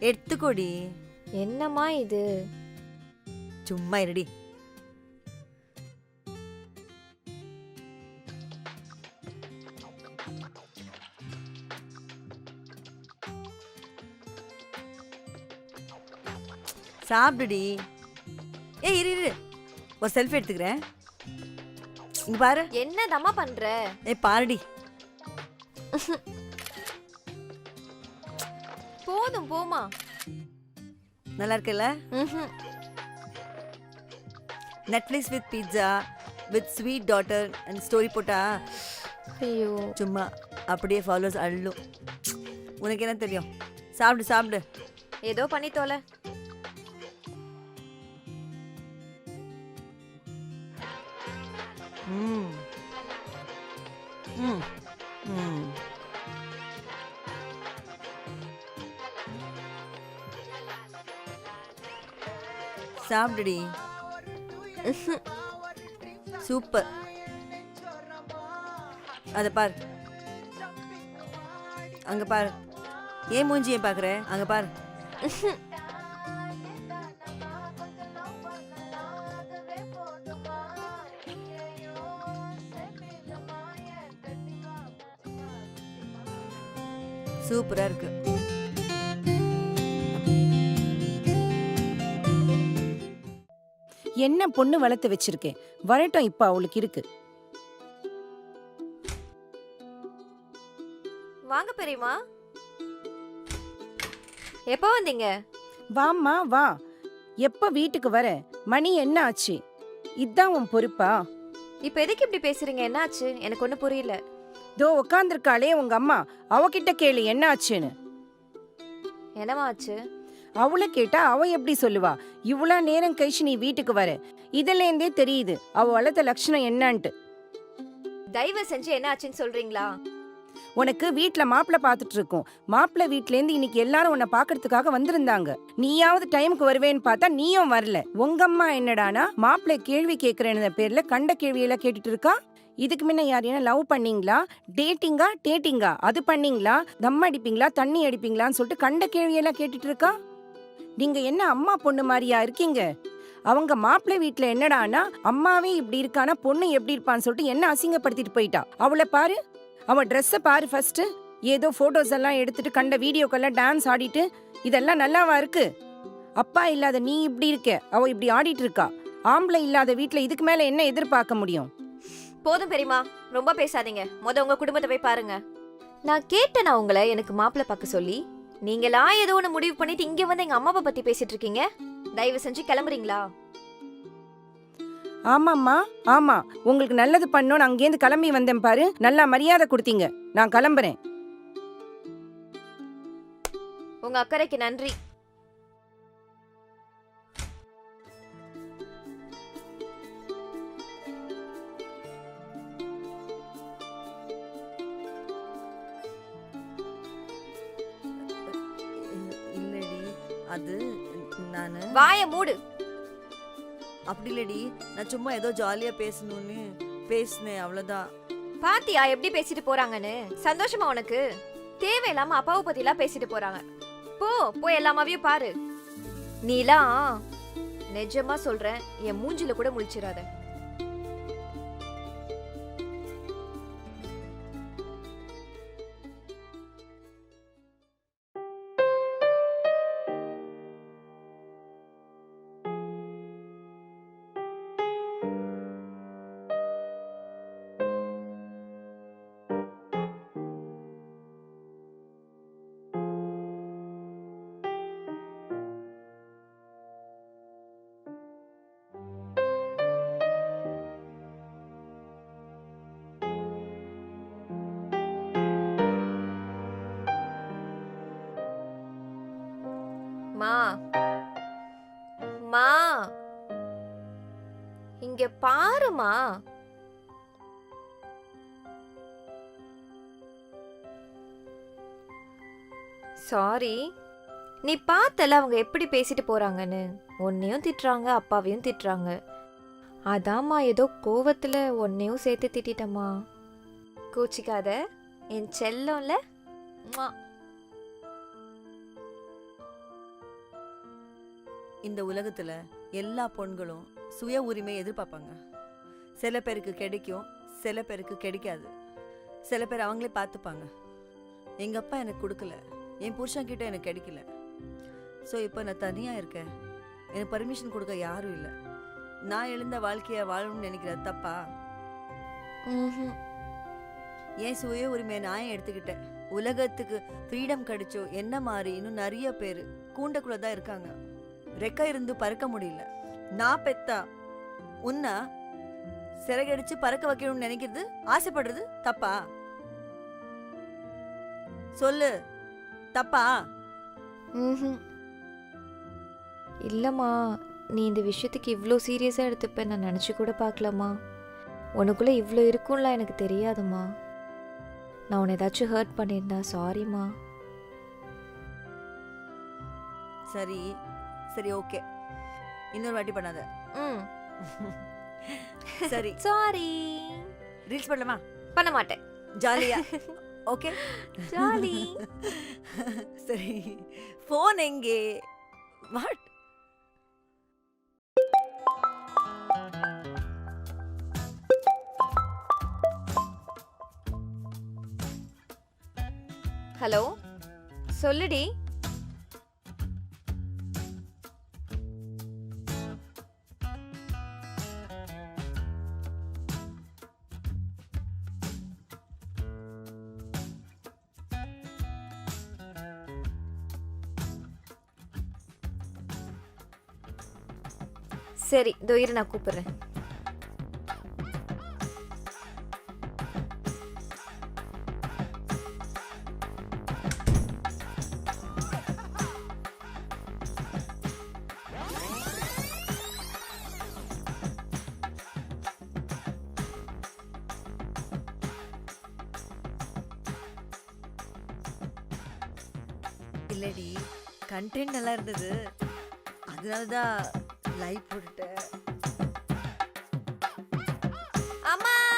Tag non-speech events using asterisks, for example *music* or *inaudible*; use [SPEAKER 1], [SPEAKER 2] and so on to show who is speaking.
[SPEAKER 1] எடுத்துக்கோடி.
[SPEAKER 2] என்னம்மா இது?
[SPEAKER 1] சும்மா இருடி. சாப்பிடுடி. ஏய் இரு இரு. ஒரு செல்ஃபி எடுத்துக்கிறேன். இங்க பாரு.
[SPEAKER 2] என்னதாம்மா பண்ற?
[SPEAKER 1] ஏய் பாருடி. *laughs*
[SPEAKER 2] போதும் போமா
[SPEAKER 1] நல்லா இருக்குல்ல. Netflix with pizza with sweet daughter and story போட்டா
[SPEAKER 2] ஐயோ.
[SPEAKER 1] சும்மா அப்படியே ஃபாலோஸ் அள்ளும். உனக்கு என்ன தெரியும்? சாப்பிடு சாப்பிடு.
[SPEAKER 2] ஏதோ பண்ணி தோல
[SPEAKER 1] சாப்பிடுடி. சூப்பர். அதை பார். அங்க பார். ஏன் மூஞ்சி ஏன் பாக்குற? அங்க பார். சூப்பரா இருக்கு.
[SPEAKER 3] என்ன பொண்ணு வளர்த்து வச்சிருக்கேன்? வரட்டும் இப்ப அவளுக்கு இருக்கு.
[SPEAKER 2] வாங்க பெரியம்மா. எப்போ வந்தீங்க?
[SPEAKER 3] வாம்மா வா. எப்ப வீட்டுக்கு வர? மணி என்ன ஆச்சு? இதான் உன் பொறுப்பா?
[SPEAKER 2] இப்ப எதுக்கு இப்படி பேசுறீங்க? என்னாச்சு எனக்கு ஒண்ணு புரியல.
[SPEAKER 3] தோ உக்காந்துருக்காளே உங்க அம்மா. அவகிட்ட கேளு என்ன ஆச்சுன்னு.
[SPEAKER 2] என்னம்மா ஆச்சு?
[SPEAKER 3] அவளை கேட்டா அவ எப்படி சொல்லுவா? இவ்வளோ நேரம் கழிச்சு நீ வீட்டுக்கு வர. இதுல இருந்தே தெரியுது அவ வளர்த்த லட்சணம் என்னன்ட்டு.
[SPEAKER 2] தயவு செஞ்சு என்ன ஆச்சுன்னு சொல்றீங்களா?
[SPEAKER 3] உனக்கு வீட்ல மாப்பிள்ளை பார்த்துட்டு இருக்கோம். மாப்பிள்ளை வீட்ல இருந்து இன்னைக்கு எல்லாரும் உன்னை பாக்குறதுக்காக வந்திருந்தாங்க. நீயாவது டைமுக்கு வருவேன்னு பார்த்தா நீயும் வரல. உங்க அம்மா என்னடானா மாப்பிள்ளை கேள்வி கேட்கறேன்னு பேர்ல கண்ட கேள்வியெல்லாம் கேட்டுட்டு இருக்கா? இதுக்கு முன்ன யாரையும் லவ் பண்ணீங்களா? டேட்டிங்கா டேட்டிங்கா? அது பண்ணீங்களா? தம் அடிப்பீங்களா தண்ணி அடிப்பீங்களான்னு சொல்லிட்டு கண்ட கேள்வியெல்லாம் கேட்டுட்டு இருக்கா? நீங்க என்ன அம்மா பொண்ணு மாதிரியா இருக்கீங்க? அவங்க மாப்பிள்ளை வீட்டுல என்னடானா அம்மாவே இப்படி இருக்கானா பொண்ணு எப்படி இருப்பான்னு சொல்லிட்டு என்ன அசிங்கப்படுத்திட்டு போயிட்டா? அவளை பாரு. அவ ட்ரெஸ்ஸை பாரு ஃபர்ஸ்ட் ஏதோ போட்டோஸ் எல்லாம் எடுத்துட்டு கண்ட வீடியோக்கெல்லாம் டான்ஸ் ஆடிட்டு இதெல்லாம் நல்லாவா இருக்கு? அப்பா இல்லாத நீ இப்படி இருக்க. அவ இப்படி ஆடிட்டு இருக்கா. ஆம்பளை இல்லாத வீட்டுல இதுக்கு மேல என்ன எதிர்பார்க்க முடியும்?
[SPEAKER 2] போதும் பெரியம்மா. ரொம்ப பேசாதீங்க. முத உங்க குடும்பத்தை போய் பாருங்க. நான் கேட்டேனா உங்களை எனக்கு மாப்பிள்ளை பார்க்க சொல்லி? நீங்களா ஏதோ ஒன்று முடிவு பண்ணிட்டு இங்க வந்து எங்க அம்மாவை பத்தி பேசிட்டு இருக்கீங்க? தயவு செஞ்சு கிளம்புறீங்களா?
[SPEAKER 3] ஆமாம்மா ஆமா. உங்களுக்கு நல்லது பண்ணோன்னு அங்கேருந்து கிளம்பி வந்தேன் பாரு. நல்லா மரியாதை கொடுத்தீங்க. நான் கிளம்புறேன்.
[SPEAKER 2] உங்க அக்கறைக்கு நன்றி.
[SPEAKER 1] அது நானு
[SPEAKER 2] வாய மூடு.
[SPEAKER 1] அப்படி இல்லடி. நான் சும்மா ஏதோ ஜாலியா பேசணும்னு பேசினேன் அவ்வளவுதான்
[SPEAKER 2] பாத்தியா எப்படி பேசிட்டு போறாங்கன்னு? சந்தோஷமா உனக்கு? தேவையில்லாம அப்பாவை பத்தி எல்லாம் பேசிட்டு போறாங்க. போ போய் எல்லா அம்மாவையும் பாரு. நீலாம் நிஜமா சொல்றேன் என் மூஞ்சில கூட முழிச்சிடாத இங்க பாருமா. சாரி நீ பார்த்தல அவங்க எப்படி பேசிட்டு போறாங்கன்னு. உன்னையும் திட்டுறாங்க அப்பாவையும் திட்டுறாங்க. அதாம்மா ஏதோ கோவத்துல உன்னையும் சேர்த்து திட்டமா கோச்சிக்காத. என் செல்லம்ல.
[SPEAKER 1] இந்த உலகத்துல எல்லா பொண்களும் சுய உரிமை எதிர்பார்ப்பாங்க. சில பேருக்கு கிடைக்கும் சில பேருக்கு கிடைக்காது. சில பேர் அவங்களே பார்த்துப்பாங்க. எங்க அப்பா எனக்கு கொடுக்கல. என் புருஷன் கிட்ட எனக்கு கிடைக்கல. ஸோ இப்போ நான் தனியா இருக்கேன். எனக்கு பர்மிஷன் கொடுக்க யாரும் இல்லை. நான் எழுந்த வாழ்க்கையை வாழணும்னு நினைக்கிறது தப்பா. என் சுய உரிமையை நான் எடுத்துக்கிட்டேன்? உலகத்துக்கு ஃப்ரீடம் கிடைச்சோ என்ன மாதிரி இன்னும் நிறைய பேர் கூண்டக்குள்ள தான் இருக்காங்க. ரெக்க இருந்து பறக்க முடியல. நான் பெத்தா உன்னை சிறகடிச்சு பறக்க வைக்கணும்னு நினைக்கிறது ஆசைப்படுறது தப்பா? சொல்லு. தப்பா.
[SPEAKER 2] இல்லம்மா நீ இந்த விஷயத்துக்கு இவ்வளோ சீரியஸாக எடுத்துப்ப நான் நினச்சி கூட பார்க்கலம்மா உனக்குள்ளே இவ்வளோ இருக்கும்ல எனக்கு தெரியாதும்மா. நான் உன்னை ஏதாச்சும் ஹர்ட் பண்ணியிருந்தா சாரிம்மா
[SPEAKER 1] சரி. சரி ஓகே. இன்னொரு வாட்டி பண்ணாத.
[SPEAKER 2] ம்.
[SPEAKER 1] சரி.
[SPEAKER 2] சாரி
[SPEAKER 1] ரீல்ஸ் பண்ணலாமா?
[SPEAKER 2] பண்ண மாட்டேன்.
[SPEAKER 1] ஜாலியா. *laughs* ஓகே.
[SPEAKER 2] ஜாலி. *laughs*
[SPEAKER 1] சரி. ஃபோன் எங்கே? வாட்
[SPEAKER 2] ஹலோ சொல்லுடி. சரி இதோ இரு நான் கூப்பிடுறேன்.
[SPEAKER 1] இல்லடி கண்டென்ட் நல்லா இருந்தது. அதனால தான் லைக் போட்டுட்டேன்